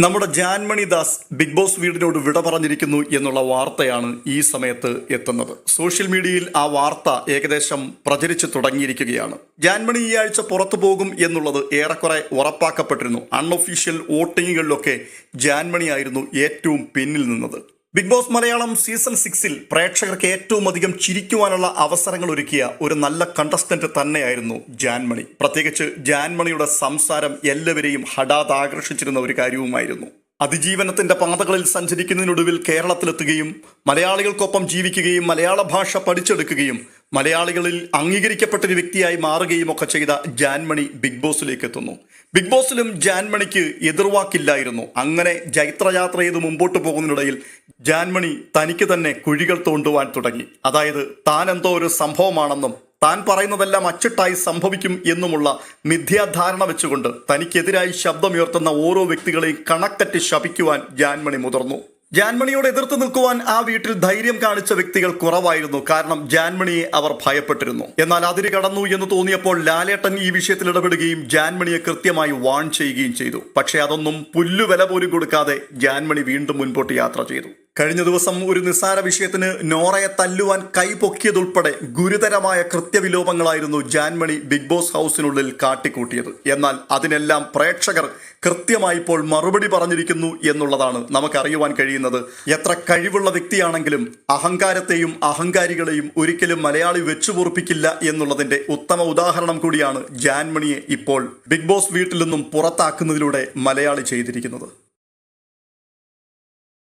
നമ്മുടെ Jaanmoni Das big boss വീടിനോട് വിട പറഞ്ഞിരിക്കുന്നു എന്നുള്ള വാർത്തയാണ് ഈ സമയത്ത് എത്തുന്നത്. സോഷ്യൽ മീഡിയയിൽ ആ വാർത്ത ഏകദേശം പ്രചരിച്ചു തുടങ്ങിയിരിക്കുകയാണ്. ജാൻമണി ഈ ആഴ്ച പുറത്തു പോകും എന്നുള്ളത് ഏറെക്കുറെ ഉറപ്പാക്കപ്പെട്ടിരുന്നു. അൺഒഫീഷ്യൽ വോട്ടിങ്ങുകളിലൊക്കെ ജാൻമണി ആയിരുന്നു ഏറ്റവും പിന്നിൽ നിന്നത്. ബിഗ് ബോസ് മലയാളം സീസൺ സിക്സിൽ പ്രേക്ഷകർക്ക് ഏറ്റവും അധികം ചിരിക്കുവാനുള്ള അവസരങ്ങൾ ഒരുക്കിയ ഒരു നല്ല കണ്ടസ്റ്റന്റ് തന്നെയായിരുന്നു ജാൻമണി. പ്രത്യേകിച്ച് ജാൻമണിയുടെ സംസാരം എല്ലാവരെയും ഹഠാത് ആകർഷിച്ചിരുന്ന ഒരു കാര്യവുമായിരുന്നു. അതിജീവനത്തിന്റെ പാതകളിൽ സഞ്ചരിക്കുന്നതിനൊടുവിൽ കേരളത്തിലെത്തുകയും മലയാളികൾക്കൊപ്പം ജീവിക്കുകയും മലയാള ഭാഷ പഠിച്ചെടുക്കുകയും മലയാളികളിൽ അംഗീകരിക്കപ്പെട്ട ഒരു വ്യക്തിയായി മാറുകയും ഒക്കെ ചെയ്ത ജാൻമണി ബിഗ് ബോസിലേക്ക് എത്തുന്നു. ബിഗ് ബോസിലും ജാൻമണിക്ക് എതിർവാക്കില്ലായിരുന്നു. അങ്ങനെ ജൈത്രയാത്ര ചെയ്ത് മുമ്പോട്ട് പോകുന്നതിനിടയിൽ ജാൻമണി തനിക്ക് തന്നെ കുഴികൾ തോണ്ടുവാൻ തുടങ്ങി. അതായത് താൻ എന്തോ ഒരു സംഭവമാണെന്നും താൻ പറയുന്നതെല്ലാം അച്ചിട്ടായി സംഭവിക്കും എന്നുമുള്ള മിഥ്യാധാരണ വെച്ചുകൊണ്ട് തനിക്കെതിരായി ശബ്ദമുയർത്തുന്ന ഓരോ വ്യക്തികളെയും കണക്കറ്റ് ശപിക്കുവാൻ ജാൻമണി മുതിർന്നു. ജാൻമണിയോട് എതിർത്ത് നിൽക്കുവാൻ ആ വീട്ടിൽ ധൈര്യം കാണിച്ച വ്യക്തികൾ കുറവായിരുന്നു. കാരണം ജാൻമണിയെ അവർ ഭയപ്പെട്ടിരുന്നു. എന്നാൽ അതിര് കടന്നു എന്ന് തോന്നിയപ്പോൾ ലാലേട്ടൻ ഈ വിഷയത്തിൽ ഇടപെടുകയും ജാൻമണിയെ കൃത്യമായി വാൺ ചെയ്യുകയും ചെയ്തു. പക്ഷേ അതൊന്നും പുല്ലുവില പോലും കൊടുക്കാതെ ജാൻമണി വീണ്ടും മുൻപോട്ട് യാത്ര ചെയ്തു. കഴിഞ്ഞ ദിവസം ഒരു നിസ്സാര വിഷയത്തിന് നോറയെ തല്ലുവാൻ കൈപൊക്കിയതുൾപ്പെടെ ഗുരുതരമായ കൃത്യവിലോപങ്ങളായിരുന്നു ജാൻമണി ബിഗ് ബോസ് ഹൗസിനുള്ളിൽ കാട്ടിക്കൂട്ടിയത്. എന്നാൽ അതിനെല്ലാം പ്രേക്ഷകർ കൃത്യമായി ഇപ്പോൾ മറുപടി പറഞ്ഞിരിക്കുന്നു എന്നുള്ളതാണ് നമുക്കറിയുവാൻ കഴിയുന്നത്. എത്ര കഴിവുള്ള വ്യക്തിയാണെങ്കിലും അഹങ്കാരത്തെയും അഹങ്കാരികളെയും ഒരിക്കലും മലയാളി വെച്ചു പൊറുപ്പിക്കില്ല എന്നുള്ളതിന്റെ ഉത്തമ ഉദാഹരണം കൂടിയാണ് ജാൻമണിയെ ഇപ്പോൾ ബിഗ് ബോസ് വീട്ടിൽ നിന്നും പുറത്താക്കുന്നതിലൂടെ മലയാളി ചെയ്തിരിക്കുന്നത്.